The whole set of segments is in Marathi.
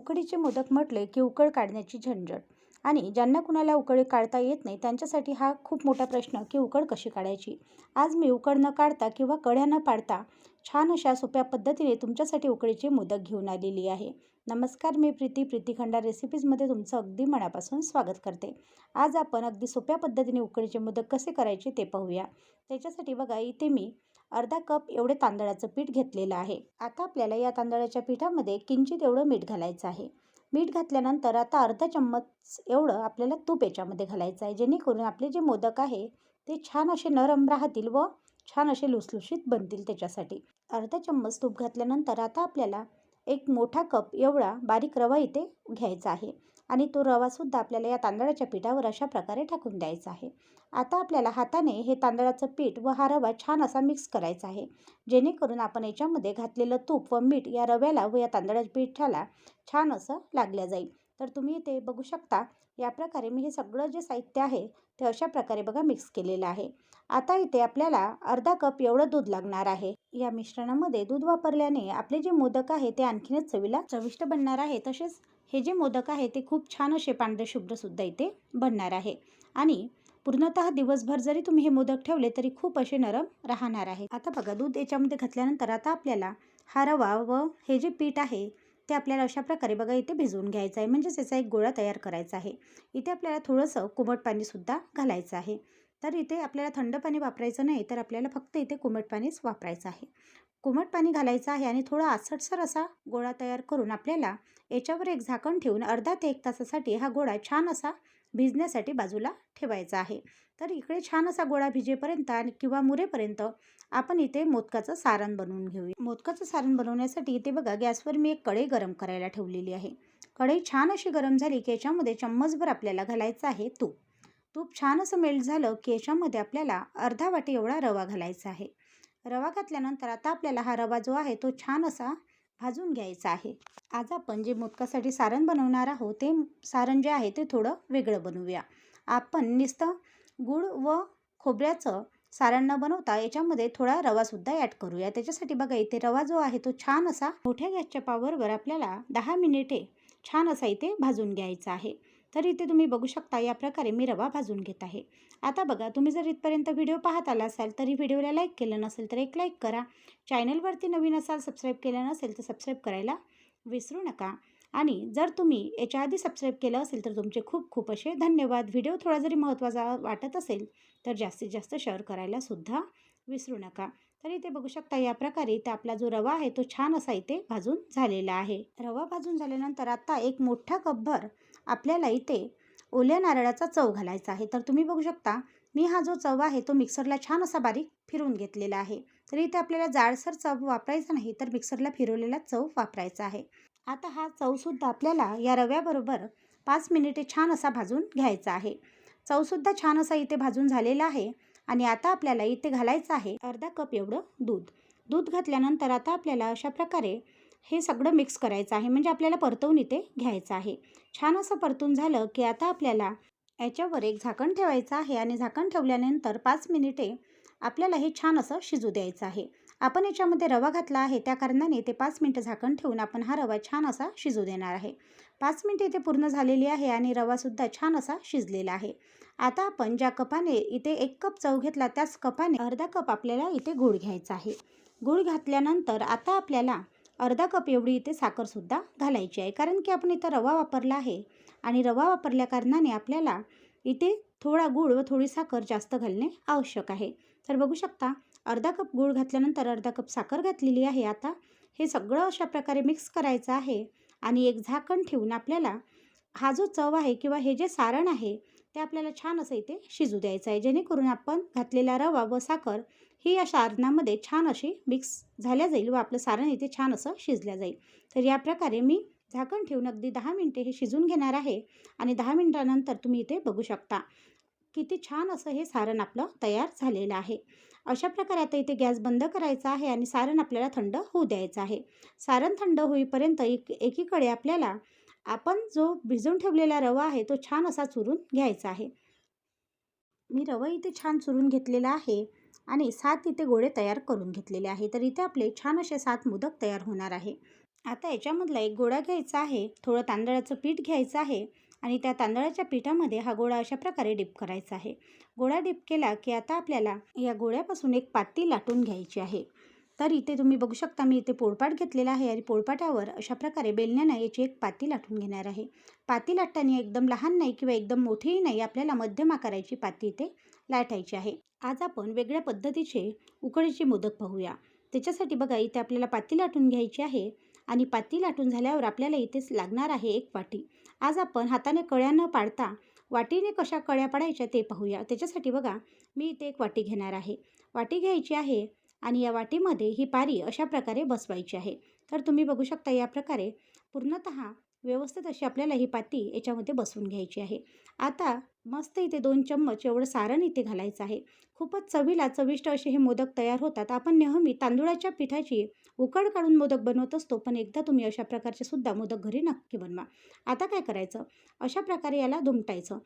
उकडीचे मोदक म्हटले की उकड काढण्याची झंझट. आणि ज्यांना कुणाला उकळी काढता येत नाही त्यांच्यासाठी हा खूप मोठा प्रश्न की उकड कशी काढायची? आज मी उकड न काढता किंवा कढ्या न पाडता छान अशा सोप्या पद्धतीने तुमच्यासाठी उकडीचे मोदक घेऊन आलेली आहे. नमस्कार मी प्रीती. प्रीती खंडा रेसिपीजमध्ये तुमचं अगदी मनापासून स्वागत करते. आज आपण अगदी सोप्या पद्धतीने उकडीचे मोदक कसे करायचे ते पाहूया. त्याच्यासाठी बघा इथे मी अर्धा कप एवढे तांदळाचं पीठ घेतलेलं आहे. आता आपल्याला या तांदळाच्या पिठामध्ये किंचित एवढं मीठ घालायचं आहे. मीठ घातल्यानंतर आता अर्धा चम्मच एवढं आपल्याला तूप याच्यामध्ये घालायचं आहे. जेणेकरून आपले जे मोदक आहे ते छान असे नरम राहतील व छान असे लुसलुशीत बनतील त्याच्यासाठी. अर्धा चम्मच तूप घातल्यानंतर आता आपल्याला एक मोठा कप एवढा बारीक रवा इथे घ्यायचा आहे. आणि तो रवासुद्धा आपल्याला या तांदळाच्या पिठावर अशा प्रकारे टाकून द्यायचा आहे. आता आपल्याला हाताने हे तांदळाचं पीठ व हा रवा छान असा मिक्स करायचा आहे. जेणेकरून आपण याच्यामध्ये घातलेलं तूप व मीठ या रव्याला व या तांदळाच्या पिठाला छान असं लागलं जाईल. तर तुम्ही इथे बघू शकता. या प्रकारे मी हे सगळं जे साहित्य आहे ते अशा प्रकारे बघा मिक्स केलेलं आहे. आता इथे आपल्याला अर्धा कप एवढं दूध लागणार आहे. या मिश्रणामध्ये दूध वापरल्याने आपले जे मोदक आहे ते आणखीनच चवीला चविष्ट बनणार आहे. तसेच हे जे मोदक आहे ते खूप छान असे पांढरे शुभ्रसुद्धा इथे बनणार आहे. आणि पूर्णतः दिवसभर जरी तुम्ही हे मोदक ठेवले तरी खूप असे नरम राहणार आहे. आता बघा दूध याच्यामध्ये घातल्यानंतर आता आपल्याला हा रवा व हे जे पीठ आहे ते आपल्याला अशा प्रकारे बघा इथे भिजवून घ्यायचं आहे. म्हणजेच याचा एक गोळा तयार करायचा आहे. इथे आपल्याला थोडंसं कोमट पाणीसुद्धा घालायचं आहे. तर इथे आपल्याला थंड पाणी वापरायचं नाही तर आपल्याला फक्त इथे कोमट पाणीच वापरायचं आहे. कोमट पाणी घालायचं आहे आणि थोडा आसटसर असा गोळा तयार करून आपल्याला याच्यावर एक झाकण ठेवून अर्धा ते एक तासासाठी हा गोळा छान असा भिजण्यासाठी बाजूला ठेवायचा आहे. तर इकडे छान असा गोळा भिजेपर्यंत आणि किंवा मुरेपर्यंत आपण इथे मोदकाचं सारण बनवून घेऊया. मोदकाचं सारण बनवण्यासाठी इथे बघा गॅसवर मी एक कढई गरम करायला ठेवलेली आहे. कढई छान अशी गरम झाली की याच्यामध्ये चम्मचभर आपल्याला घालायचं आहे तूप. तूप छान असं मेल्ट झालं की याच्यामध्ये आपल्याला अर्धा वाटी एवढा रवा घालायचा आहे. रवा घातल्यानंतर आता आपल्याला हा रवा जो आहे तो छान असा भाजून घ्यायचं आहे. आज आपण जे मोदकासाठी सारण बनवणार आहोत ते सारण जे आहे ते थोडं वेगळं बनवूया. आपण नुसतं गूळ व खोबऱ्याचं सारण न बनवता याच्यामध्ये थोडा रवासुद्धा ॲड करूया. त्याच्यासाठी बघा इथे रवा जो आहे तो छान असा मोठ्या गॅसच्या पावरवर आपल्याला दहा मिनिटे छान असा इथे भाजून घ्यायचा आहे. तर इथे तुम्ही बघू शकता या प्रकारे मी रवा भाजून घेत आहे. आता बघा तुम्ही जर इथपर्यंत व्हिडिओ पाहत आला असाल तरी व्हिडिओला लाईक केलं नसेल तर एक लाईक करा. चॅनलवरती नवीन असाल सबस्क्राईब केलं नसेल तर सबस्क्राईब करायला विसरू नका. आणि जर तुम्ही याच्या आधी सबस्क्राईब केलं असेल तर तुमचे खूप खूप असे धन्यवाद. व्हिडिओ थोडा जरी महत्त्वाचा वाटत असेल तर जास्तीत जास्त शेअर करायला सुद्धा विसरू नका. तर इथे बघू शकता या प्रकारे इथे आपला जो रवा आहे तो छान असा इथे भाजून झालेला आहे. रवा भाजून झाल्यानंतर आता एक मोठा कपभर आपल्याला इथे ओल्या नारळाचा चव घालायचा आहे. तर तुम्ही बघू शकता मी हा जो चव आहे तो मिक्सरला छान असा बारीक फिरून घेतलेला आहे. तर इथे आपल्याला जाडसर चव वापरायचा नाही तर मिक्सरला फिरवलेला चव वापरायचा आहे. आता हा चवसुद्धा आपल्याला या रव्याबरोबर पाच मिनिटे छान असा भाजून घ्यायचा आहे. चवसुद्धा छान असा इथे भाजून झालेला आहे आणि आता आपल्याला इथे घालायचं आहे अर्धा कप एवढं दूध. दूध घातल्यानंतर आता आपल्याला अशा प्रकारे हे सगळं मिक्स करायचं आहे. म्हणजे आपल्याला परतवून इथे घ्यायचं आहे. छान असं परतून झालं की आता आपल्याला याच्यावर एक झाकण ठेवायचं आहे आणि झाकण ठेवल्यानंतर पाच मिनिटे आपल्याला हे छान असं शिजू द्यायचं आहे. आपण याच्यामध्ये रवा घातला आहे. त्या कारणाने ते पाच मिनटं झाकण ठेवून आपण हा रवा छान असा शिजू देणार आहे. पाच मिनटे इथे पूर्ण झालेली आहे आणि रवासुद्धा छान असा शिजलेला आहे. आता आपण ज्या कपाने इथे एक कप चव घेतला त्याच कपाने अर्धा कप आपल्याला इथे गूळ घ्यायचा आहे. गूळ घातल्यानंतर आता आपल्याला अर्धा कप एवढी इथे साखरसुद्धा घालायची आहे. कारण की आपण इथं रवा वापरला आहे आणि रवा वापरल्या कारणाने आपल्याला इथे थोडा गूळ व थोडी साखर जास्त घालणे आवश्यक आहे. तर बघू शकता अर्धा कप गूळ घातल्यानंतर अर्धा कप साखर घातलेली आहे. आता हे सगळं अशा प्रकारे मिक्स करायचं आहे आणि एक झाकण ठेवून आपल्याला हा जो चव आहे किंवा हे जे सारण आहे ते आपल्याला छान असं इथे शिजू द्यायचं आहे. जेणेकरून आपण घातलेला रवा व साखर ही या सारणामध्ये छान अशी मिक्स झाल्या जाईल व आपलं सारण इथे छान असं शिजल्या जाईल. तर या प्रकारे मी झाकण ठेवून अगदी दहा मिनटे हे शिजून घेणार आहे आणि दहा मिनटानंतर तुम्ही इथे बघू शकता किती छान असं हे सारण आपलं तयार झालेलं आहे. अशा प्रकारे आता इथे गॅस बंद करायचा आहे आणि सारण आपल्याला थंड होऊ द्यायचं आहे. सारण थंड होईपर्यंत एक एकीकडे आपल्याला आपण जो भिजवून ठेवलेला रवा आहे तो छान असा चुरून घ्यायचा आहे. मी रवा इथे छान चुरून घेतलेला आहे. आणि सात इथे गोळे तयार करून घेतलेले आहे. तर इथे आपले छान असे सात मोदक तयार होणार आहे. आता याच्यामधला एक गोळा घ्यायचा आहे. थोडं तांदळाचं पीठ घ्यायचं आहे आणि त्या तांदळाच्या पिठामध्ये हा गोळा अशा प्रकारे डिप करायचा आहे. गोळा डिप केला की आता आपल्याला या गोळ्यापासून एक पाती लाटून घ्यायची आहे. तर इथे तुम्ही बघू शकता मी इथे पोळपाट घेतलेला आहे आणि पोळपाटावर अशा प्रकारे बेलण्यानं याची एक पाती लाटून घेणार आहे. पाती लाटताना एकदम लहान नाही किंवा एकदम मोठीही नाही आपल्याला मध्यम आकाराची पाती इथे लाटायची आहे. आज आपण वेगळ्या पद्धतीचे उकडीचे मोदक पाहूया. त्याच्यासाठी बघा इथे आपल्याला पाती लाटून घ्यायची आहे आणि पाती लाटून झाल्यावर आपल्याला इथेच लागणार आहे एक वाटी. आज आपण हाताने कळ्या न पाडता वाटीने कशा कळ्या पाडायच्या ते पाहूया. त्याच्यासाठी बघा मी इथे एक वाटी घेणार आहे. वाटी घ्यायची आहे आणि या वाटीमध्ये ही पारी अशा प्रकारे बसवायची आहे. तर तुम्ही बघू शकता या प्रकारे पूर्णत व्यवस्थित अशी आपल्याला ही पाती याच्यामध्ये बसवून घ्यायची आहे. आता मस्त इथे दोन चम्मच एवढं सारण इथे घालायचं आहे. खूपच चवीला चविष्ट असे हे मोदक तयार होतात. आपण नेहमी तांदुळाच्या पिठाची उकड काढून मोदक बनवत असतो पण एकदा तुम्ही अशा प्रकारचे सुद्धा मोदक घरी नक्की बनवा. आता काय करायचं? अशा प्रकारे याला दुमटायचं.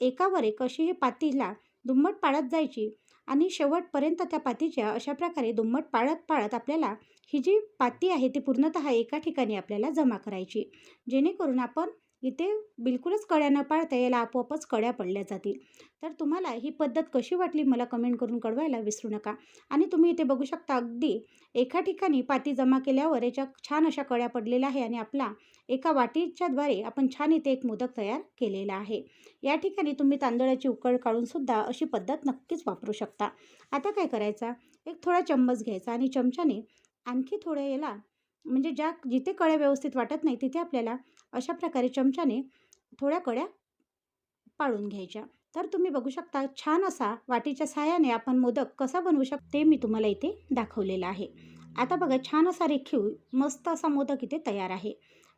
एकावर एक अशी हे पातीला दुम्मट पाळत जायची. आणि शेवटपर्यंत त्या पातीच्या अशा प्रकारे दुम्मट पाळत पाळत आपल्याला ही जी पाती आहे ती पूर्णतः एका ठिकाणी आपल्याला जमा करायची. जेणेकरून आपण इथे बिलकुलच कड्या न पाळता याला आपोआपच कड्या पडल्या जातील. तर तुम्हाला ही पद्धत कशी वाटली मला कमेंट करून कळवायला विसरू नका. आणि तुम्ही इथे बघू शकता अगदी एका ठिकाणी पाती जमा केल्यावर याच्या छान अशा कड्या पडलेल्या आहे आणि आपला एका वाटीच्याद्वारे आपण छान इथे एक मोदक तयार केलेला आहे. या ठिकाणी तुम्ही तांदळाची उकळ काढूनसुद्धा अशी पद्धत नक्कीच वापरू शकता. आता काय करायचा? एक थोडा चम्मच घ्यायचा आणि चमच्याने आणखी थोडं याला म्हणजे ज्या जिथे कळ्या व्यवस्थित वाटत नाही तिथे आपल्याला अशा प्रकारे चमच्याने थोड्या कड्या पाळून घ्यायच्या. तर तुम्ही बघू शकता छान असा वाटीच्या साह्याने आपण मोदक कसा बनवू शकतो ते मी तुम्हाला इथे दाखवलेलं आहे. आता बघा छान असा रेखीव मस्त असा मोदक इथे तयार आहे.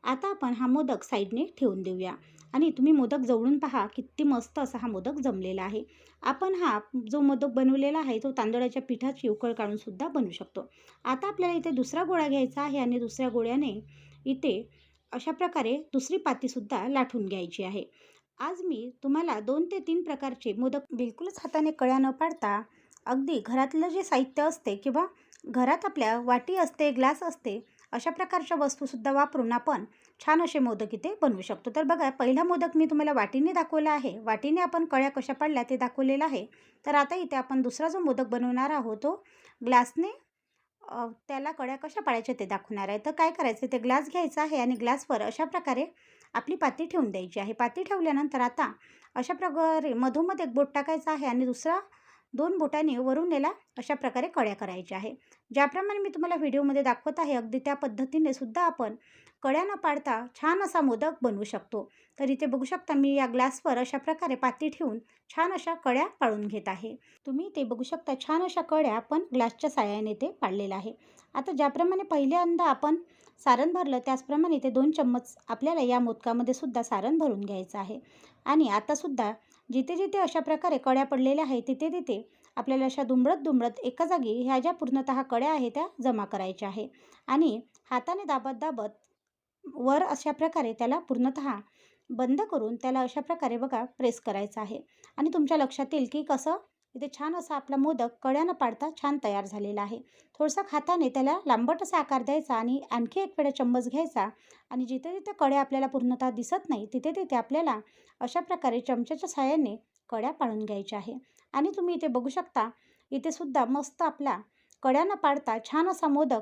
आता आपण हा मोदक साईडने ठेवून देऊया. आणि तुम्ही मोदक जवळून पहा किती मस्त असा हा मोदक जमलेला आहे. आपण हा जो मोदक बनवलेला आहे तो तांदळाच्या पिठाची उकळ काढूनसुद्धा बनवू शकतो. आता आपल्याला इथे दुसरा गोळा घ्यायचा आहे आणि दुसऱ्या गोळ्याने इथे अशा प्रकारे दुसरी पातीसुद्धा लाठून घ्यायची आहे. आज मी तुम्हाला दोन ते तीन प्रकारचे मोदक बिलकुलच हाताने कळ्या न पाडता अगदी घरातलं जे साहित्य असते किंवा घरात आपल्या वाटी असते ग्लास असते अशा प्रकारच्या वस्तूसुद्धा वापरून आपण छान असे मोदक इथे बनवू शकतो. तर बघा पहिला मोदक मी तुम्हाला वाटीने दाखवला आहे. वाटीने आपण कळ्या कशा पडल्या ते दाखवलेलं आहे. तर आता इथे आपण दुसरा जो मोदक बनवणार आहोत तो ग्लासने त्याला कळ्या कशा पाडायच्या ते दाखवणार आहे? तर काय करायचं? ते ग्लास घ्यायचा आहे आणि ग्लासवर अशा प्रकारे आपली पाती ठेवून द्यायची आहे. पाती ठेवल्यानंतर आता अशा प्रकारे मधोमध एक बोट टाकायचा आहे आणि दुसरा दोन बोटाने वरून याला अशा प्रकारे कड्या करायच्या आहे. ज्याप्रमाणे मी तुम्हाला व्हिडिओमध्ये दाखवत आहे अगदी त्या पद्धतीने सुद्धा आपण कड्या न पाडता छान असा मोदक बनवू शकतो. तर इथे बघू शकता मी या ग्लासवर अशा प्रकारे पाती ठेवून छान अशा कड्या पाळून घेत आहे. तुम्ही ते बघू शकता छान अशा कड्या आपण ग्लासच्या साह्याने ते पाडलेलं आहे. आता ज्याप्रमाणे पहिल्यांदा आपण सारण भरलं त्याचप्रमाणे ते दोन चम्मच आपल्याला या मोदकामध्ये सुद्धा सारण भरून घ्यायचं आहे. आणि आतासुद्धा जिथे जिथे अशा प्रकारे कड्या पडलेल्या आहेत तिथे तिथे आपल्याला अशा दुमडत दुमडत एका जागी ह्या ज्या पूर्णतः कड्या आहेत त्या जमा करायच्या आहे. आणि हाताने दाबत दाबत वर अशा प्रकारे त्याला पूर्णतः बंद करून त्याला अशा प्रकारे बघा प्रेस करायचं आहे. आणि तुमच्या लक्षात येईल की कसं इथे छान असा आपला मोदक कड्यानं पाडता छान तयार झालेला आहे. थोडसा खाताने त्याला लांबट असा आकार द्यायचा आणि आणखी एक वेळा चम्मच घ्यायचा आणि जिथे जिथे कड्या आपल्याला पूर्णतः दिसत नाही तिथे तिथे आपल्याला अशा प्रकारे चमच्याच्या साह्याने कड्या पाळून घ्यायच्या आहे. आणि तुम्ही इथे बघू शकता इथे सुद्धा मस्त आपला कड्यानं पाडता छान असा मोदक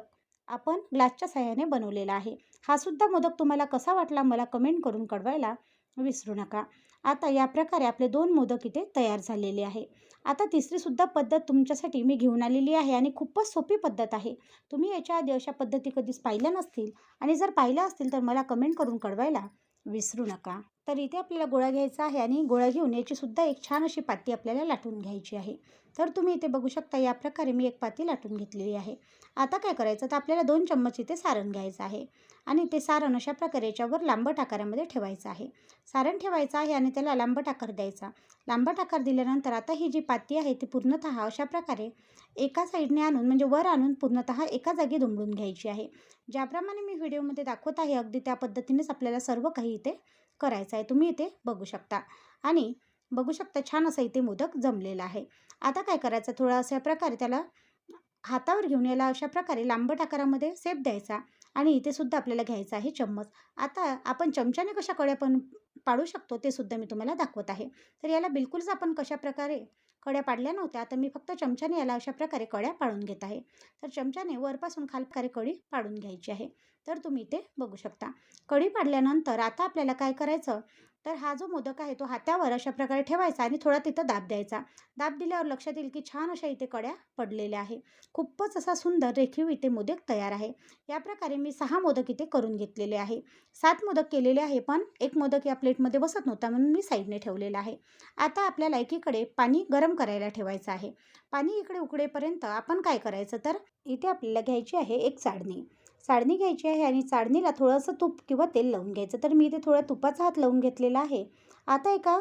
आपण ग्लासच्या साह्याने बनवलेला आहे. हा सुद्धा मोदक तुम्हाला कसा वाटला मला कमेंट करून कळवायला विसरू नका. आता या प्रकारे आपले दोन मोदक इथे तयार झालेले आहे. आता तिसरीसुद्धा पद्धत तुमच्यासाठी मी घेऊन आलेली आहे आणि खूपच सोपी पद्धत आहे. तुम्ही याच्या आधी अशा पद्धती कधीच पाहिल्या नसतील आणि जर पाहिल्या असतील तर मला कमेंट करून कळवायला विसरू नका. तर इथे आपल्याला गोळा घ्यायचा आहे आणि गोळा घेऊन याचीसुद्धा एक छान अशी पाती आपल्याला लाटून घ्यायची आहे. तर तुम्ही इथे बघू शकता या प्रकारे मी एक पाती लाटून घेतलेली आहे. आता काय करायचं तर आपल्याला दोन चम्मच इथे सारण घ्यायचं आहे. आणि ते सारण अशा प्रकारे याच्यावर लांबट आकारामध्ये ठेवायचं आहे. सारण ठेवायचं आहे आणि त्याला लांबट आकार द्यायचा. लांबट आकार दिल्यानंतर आता ही जी पाती आहे ती पूर्णतः अशा प्रकारे एका साईडने आणून म्हणजे वर आणून पूर्णतः एका जागी दुमडून घ्यायची आहे. ज्याप्रमाणे मी व्हिडिओमध्ये दाखवत आहे अगदी त्या पद्धतीनेच आपल्याला सर्व काही इथे करायचं आहे. तुम्ही इथे बघू शकता. आणि बघू शकता छान असं इथे मोदक जमलेला आहे. आता काय करायचं? थोडा अशा प्रकारे त्याला हातावर घेऊन याला अशा प्रकारे लांबट आकारामध्ये सेप द्यायचा आणि इथे सुद्धा आपल्याला घ्यायचा आहे चम्मच. आता आपण चमच्याने कशा कड्या पण पाडू शकतो ते सुद्धा मी तुम्हाला दाखवत आहे. तर याला बिलकुलच आपण कशा प्रकारे कड्या पाडल्या नव्हत्या आता मी फक्त चमच्याने याला अशा प्रकारे कड्या पाडून घेत आहे. तर चमच्याने वरपासून खालप्रकारे कडी पाडून घ्यायची आहे. तर तुम्ही ते बघू शकता. कढी पाडल्यानंतर आता आपल्याला काय करायचं? तर हा जो मोदक आहे तो हातावर अशा प्रकारे ठेवायचा आणि थोडा तिथं दाब द्यायचा. दाब दिल्यावर लक्षात येईल की छान अशा इथे कड्या पडलेल्या आहे. खूपच असा सुंदर रेखीव इथे मोदक तयार आहे. या प्रकारे मी सहा मोदक इथे करून घेतलेले आहे. सात मोदक केलेले आहे पण एक मोदक या प्लेटमध्ये बसत नव्हता म्हणून मी साईडने ठेवलेला आहे. आता आपल्याला एकीकडे पाणी गरम करायला ठेवायचं आहे. पाणी इकडे उकडेपर्यंत आपण काय करायचं? तर इथे आपल्याला घ्यायची आहे एक चाळणी. चाळणी घ्यायची आहे आणि चाळणीला थोडंसं तूप किंवा तेल लावून घ्यायचं. तर मी इथे थोडा तुपाचा हात लावून घेतलेला आहे. आता एका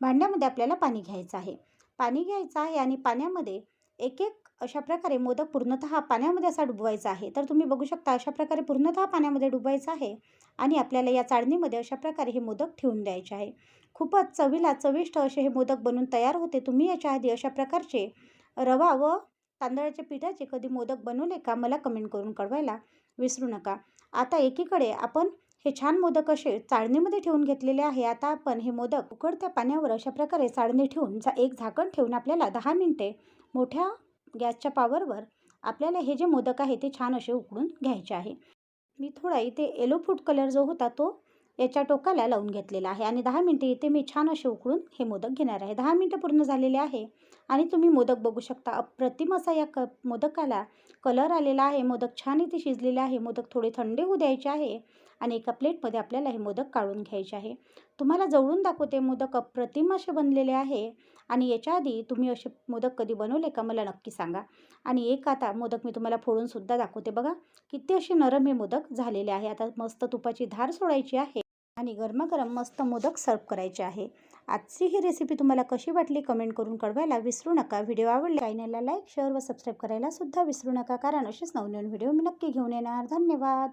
भांड्यामध्ये आपल्याला पाणी घ्यायचं आहे. पाणी घ्यायचं आहे आणि पाण्यामध्ये एक एक अशा प्रकारे मोदक पूर्णतः पाण्यामध्ये असा डुबवायचा आहे. तर तुम्ही बघू शकता अशा प्रकारे पूर्णतः पाण्यामध्ये डुबायचं आहे आणि आपल्याला या चाळणीमध्ये अशा प्रकारे हे मोदक ठेवून द्यायचे आहे. खूपच चवीला चविष्ट असे हे मोदक बनून तयार होते. तुम्ही याच्या आधी अशा प्रकारचे रवा व तांदळाच्या पिठाचे कधी मोदक बनवले का मला कमेंट करून कळवायला. विसरू नका. आता एकीकडे आपण हे छान मोदक असे चाळणीमध्ये ठेवून घेतलेले आहे. आता आपण हे मोदक उकडत्या पाण्यावर अशा प्रकारे चाळणी ठेवून जा एक झाकण ठेवून आपल्याला दहा मिनटे मोठ्या गॅसच्या पावरवर आपल्याला हे जे मोदक आहे ते छान असे उकडून घ्यायचे आहे. मी थोडा इथे येलो फूड कलर जो होता तो याच्या टोकाला लावून घेतलेला आहे. आणि दहा मिनटे इथे मी छान असे उकळून हे मोदक घेणार आहे. दहा मिनटं पूर्ण झालेले आहे. आणि तुम्ही मोदक बघू शकता. अप्रतिम असा या क मोदकाला कलर आलेला आहे. मोदक छान इथे शिजलेले आहे. मोदक थोडे थंडे होऊ द्यायचे आहे. आणि एका प्लेटमध्ये आपल्याला हे मोदक काढून घ्यायचे आहे. तुम्हाला जवळून दाखवते मोदक अप्रतिम असे बनलेले आहे. आणि याच्या आधी तुम्ही असे मोदक कधी बनवले का मला नक्की सांगा. आणि एक आता मोदक मी तुम्हाला फोडूनसुद्धा दाखवते बघा. किती असे नरम हे मोदक झालेले आहे. आता मस्त तुपाची धार सोडायची आहे. आणि गरमागरम मस्त मोदक सर्व करायचे आहे. आजची ही रेसिपी तुम्हाला कशी वाटली कमेंट करून कळवायला विसरू नका. व्हिडिओ आवडले चॅनलला लाईक शेअर व सबस्क्राईब करायला सुद्धा विसरू नका. कारण असेच नवनवीन व्हिडिओ मी नक्की घेऊन येणार. धन्यवाद.